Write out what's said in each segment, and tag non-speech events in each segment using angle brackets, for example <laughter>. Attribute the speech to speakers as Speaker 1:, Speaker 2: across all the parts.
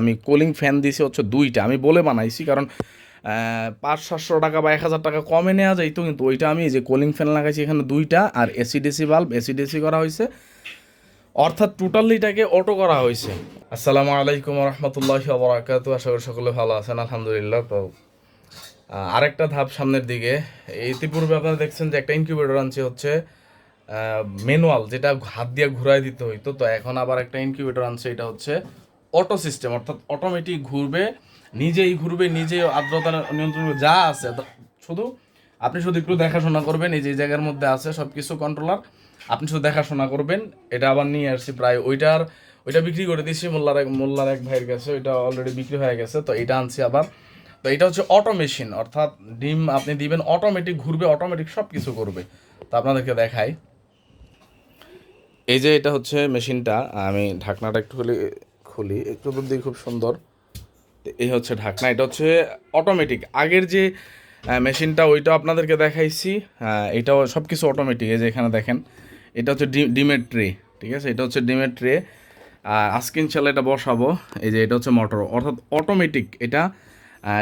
Speaker 1: আমি cooling fan দিয়েছি হচ্ছে দুইটা। আমি বলে বানাইছি, কারণ পাঁচ সাতশো টাকা বা এক হাজার টাকা কমে নেওয়া যাইতো কিন্তু ওইটা আমি যে কুলিং ফ্যান লাগাইছি এখানে দুইটা, আর এসিডিসি বাল্ব এসিডিসি করা হয়েছে অর্থাৎ টোটালিটাকে অটো করা হয়েছে আসসালামু আলাইকুম রহমতুল্লাহ বরাকাত আশা করি সকলে ভালো আছেন, আলহামদুলিল্লাহ। তো আরেকটা ধাপ সামনের দিকে। ইতিপূর্বে আপনারা দেখছেন যে একটা ইনকিউবেটর আনছি হচ্ছে ম্যানুয়াল যেটা হাত দিয়ে ঘুরাই দিতে হইতো। তো এখন আবার একটা ইনকিউবেটর আনছে, এটা হচ্ছে অটো সিস্টেম, অর্থাৎ অটোমেটিক ঘুরবে, নিজেই ঘুরবে, নিজেই আর্দ্রতা নিয়ন্ত্রণ যা আছে। শুধু আপনি শুধু একটু দেখাশোনা করবেন, এই যে জায়গার মধ্যে আছে সব কিছু কন্ট্রোলার আপনি শুধু দেখাশোনা করবেন, এটা আবার নিয়ে আসছি প্রায়, ওইটার, ওইটা বিক্রি করে দিয়েছি মোল্লার এক মোল্লার এক ভাইয়ের কাছে, ওইটা অলরেডি বিক্রি হয়ে গেছে, তো এটা আনছি আবার। তো এটা হচ্ছে অটো মেশিন অর্থাৎ ডিম আপনি দিবেন অটোমেটিক ঘুরবে অটোমেটিক সব কিছু করবে। তো আপনাদেরকে দেখাই। এই যে এটা হচ্ছে মেশিনটা আমি ঢাকনাটা একটু খুলি দিয়ে খুব সুন্দর। এই হচ্ছে ঢাকনা, এটা হচ্ছে অটোমেটিক আগের যে মেশিনটা, ওইটা আপনাদেরকে দেখাইছি। এটাও সব কিছু অটোমেটিক এই যে এখানে দেখেন। এটা হচ্ছে ডিমের ট্রে, ঠিক আছে? এটা হচ্ছে ডিমের ট্রে। আজকে ইনশাল্লাহ এটা বসাবো। এই যে এটা হচ্ছে মোটর অর্থাৎ অটোমেটিক এটা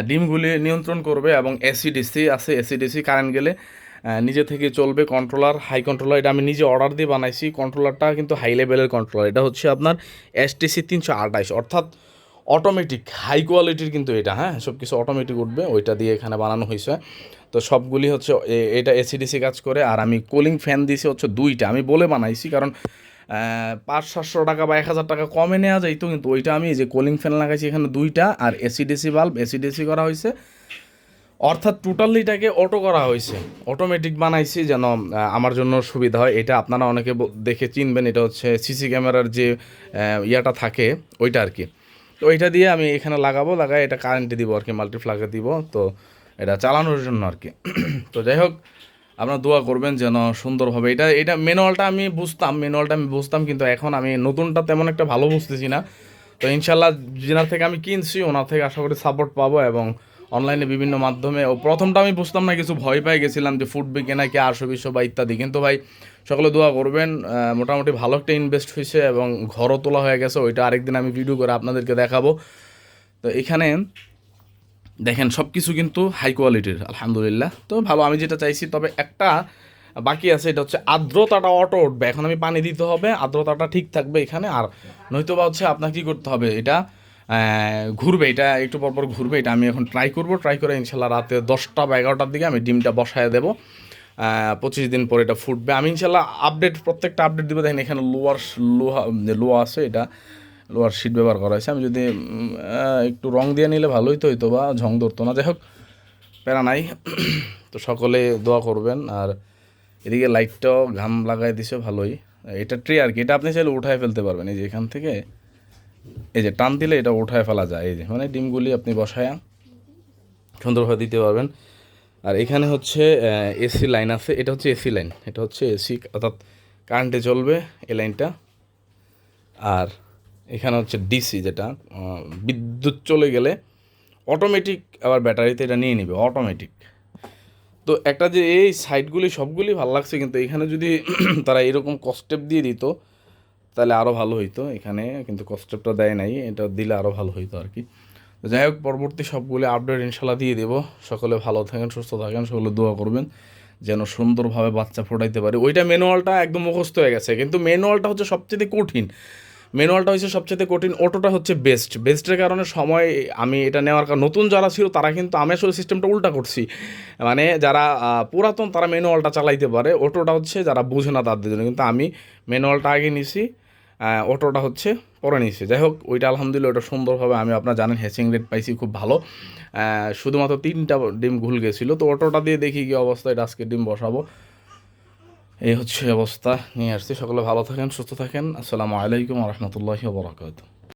Speaker 1: ডিমগুলি নিয়ন্ত্রণ করবে এবং এসিডিসি আছে এসিডিসি কারেন্ট গেলে নিজে থেকে চলবে কন্ট্রোলার হাই কন্ট্রোলার এটা আমি নিজে অর্ডার দিয়ে বানাইছি। কন্ট্রোলারটা কিন্তু হাই লেভেলের কন্ট্রোলার এটা হচ্ছে আপনার এসটিসি তিনশো আঠাশ। অর্থাৎ অটোমেটিক হাই কোয়ালিটির কিন্তু এটা হ্যাঁ? সব কিছু অটোমেটিক উঠবে, ওইটা দিয়ে এখানে বানানো হয়েছে। তো সবগুলি হচ্ছে এটা এসিডিসি কাজ করে, আর আমি কুলিং ফ্যান দিয়েছি হচ্ছে দুইটা। আমি বলে বানাইছি, কারণ পাঁচ সাতশো টাকা বা এক হাজার টাকা কমে নেওয়া যাইতো, কিন্তু ওইটা আমি যে কুলিং ফ্যান লাগাইছি এখানে দুইটা, আর এসিডিসি বাল্ব এসিডিসি করা হয়েছে। অর্থাৎ টোটালিটাকে অটো করা হয়েছে। অটোমেটিক বানাইছি যেন আমার জন্য সুবিধা হয়। এটা আপনারা অনেকে দেখে চিনবেন, এটা হচ্ছে সিসি ক্যামেরার যে ইয়াটা থাকে, ওইটা আর কি তো ওইটা দিয়ে আমি এখানে লাগাবো, লাগাই, এটা কারেন্টে দিব আর কি মাল্টিপ্লাগে দিব। তো এটা চালানোর জন্য আর কি <clears throat> তো যাই হোক, আপনারা দোয়া করবেন যেন সুন্দরভাবে, এটা এটা ম্যানুয়ালটা আমি বুঝতাম ম্যানুয়ালটা আমি বুঝতাম, কিন্তু এখন আমি নতুনটা তেমন একটা ভালো বুঝতেছি না। তো ইনশাল্লাহ যেনার থেকে আমি কিনছি, ওনার থেকে আশা করি সাপোর্ট পাবো এবং অনলাইনে বিভিন্ন মাধ্যমে। ও প্রথমটা আমি বুঝতাম না, কিছু ভয় পেয়ে গেছিলাম যে ফুটবে কিনা কি আটশো বিশো বা ইত্যাদি। কিন্তু ভাই, সকলে দোয়া করবেন মোটামুটি ভালো একটা ইনভেস্ট হয়েছে এবং ঘরও তোলা হয়ে গেছে। ওইটা আরেকদিন আমি ভিডিও করে আপনাদেরকে দেখাবো। তো এখানে দেখেন সব কিছু কিন্তু হাই কোয়ালিটির আলহামদুলিল্লাহ। তো ভালো আমি যেটা চাইছি, তবে একটা বাকি আছে, এটা হচ্ছে আর্দ্রতাটা অটো উঠবে। এখন আমি পানি দিতে হবে, আর্দ্রতাটা ঠিক থাকবে এখানে। আর নয়তো বা হচ্ছে আপনার কী করতে হবে, এটা ঘুরবে, এটা একটু পর পর ঘুরবে, এটা আমি এখন ট্রাই করব ট্রাই করে ইনশাল্লাহ রাতে দশটা বা এগারোটার দিকে আমি ডিমটা বসায় দেবো। পঁচিশ দিন পরে এটা ফুটবে। আমি ইনশাল্লাহ আপডেট প্রত্যেকটা আপডেট দেবো। দেখেন এখানে লোয়ার লোহা লোয়া আছে এটা লোয়ার শিট ব্যবহার করা হয়েছে। আমি যদি একটু রং দিয়ে নিলে ভালোই তো হইতো বা ঝং ধরতো না। যাই হোক, প্যারা নাই। তো সকলে দোয়া করবেন। আর এদিকে লাইটটাও ঘাম লাগাই দিছে, ভালোই। এটা ট্রে আর কি, এটা আপনি চাইলে উঠায় ফেলতে পারবেন। এই যে এখান থেকে এই যে টান দিলে এটা উঠায় ফেলা যায়, এই যে মানে ডিমগুলি আপনি বসায়া সুন্দরভাবে দিতে পারবেন। আর এখানে হচ্ছে এসি লাইন আছে, এটা হচ্ছে এসি লাইন, এটা হচ্ছে এসি, অর্থাৎ কারেন্টে চলবে এই লাইনটা। আর এখানে হচ্ছে ডিসি যেটা বিদ্যুৎ চলে গেলে অটোমেটিক আবার ব্যাটারিতে এটা নিয়ে নেবে, অটোমেটিক। তো একটা যে এই সাইডগুলি সবগুলি ভালো লাগছে, কিন্তু এখানে যদি <clears throat> তারা এরকম কস্টেপ দিয়ে দিত তাহলে আরও ভালো হইতো এখানে, কিন্তু কস্টেপটা দেয় নাই, এটা দিলে আরও ভালো হইতো আর কি তো যাই হোক, পরবর্তী সবগুলি আপডেট ইনশাল্লাহ দিয়ে দেবো। সকলে ভালো থাকেন, সুস্থ থাকেন, সকলে দোয়া করবেন, যেন সুন্দরভাবে বাচ্চা ফোটাইতে পারে। ওইটা ম্যানুয়ালটা একদম মুখস্থ হয়ে গেছে, কিন্তু ম্যানুয়ালটা হচ্ছে সবচেয়ে কঠিন। ম্যানুয়ালটা হচ্ছে সবচেয়ে কঠিন, অটোটা হচ্ছে বেস্ট বেস্টের কারণে সময় আমি এটা নেওয়ার কারণ, নতুন যারা ছিল তারা কিন্তু আমি আসলে সিস্টেমটা উল্টা করছি। মানে যারা পুরাতন তারা ম্যানুয়ালটা চালাইতে পারে, অটোটা হচ্ছে যারা বুঝে না তাদের জন্য, কিন্তু আমি ম্যানুয়ালটা আগে নিছি। অটোটা হচ্ছে পরে নিয়েছে। যাই হোক, ওইটা আলহামদুলিল্লাহ ওটা সুন্দরভাবে আমি আপনার জানেন হ্যাচিং রেট পাইছি খুব ভালো। শুধুমাত্র তিনটা ডিম ঘুল গেছিল। তো অটোটা দিয়ে দেখি কি অবস্থা এটা আজকে ডিম বসাবো। এই হচ্ছে অবস্থা, নিয়ে আসছি। সকলে ভালো থাকেন, সুস্থ থাকেন। আসসালামু আলাইকুম রহমতুল্লাহি বরাকাতু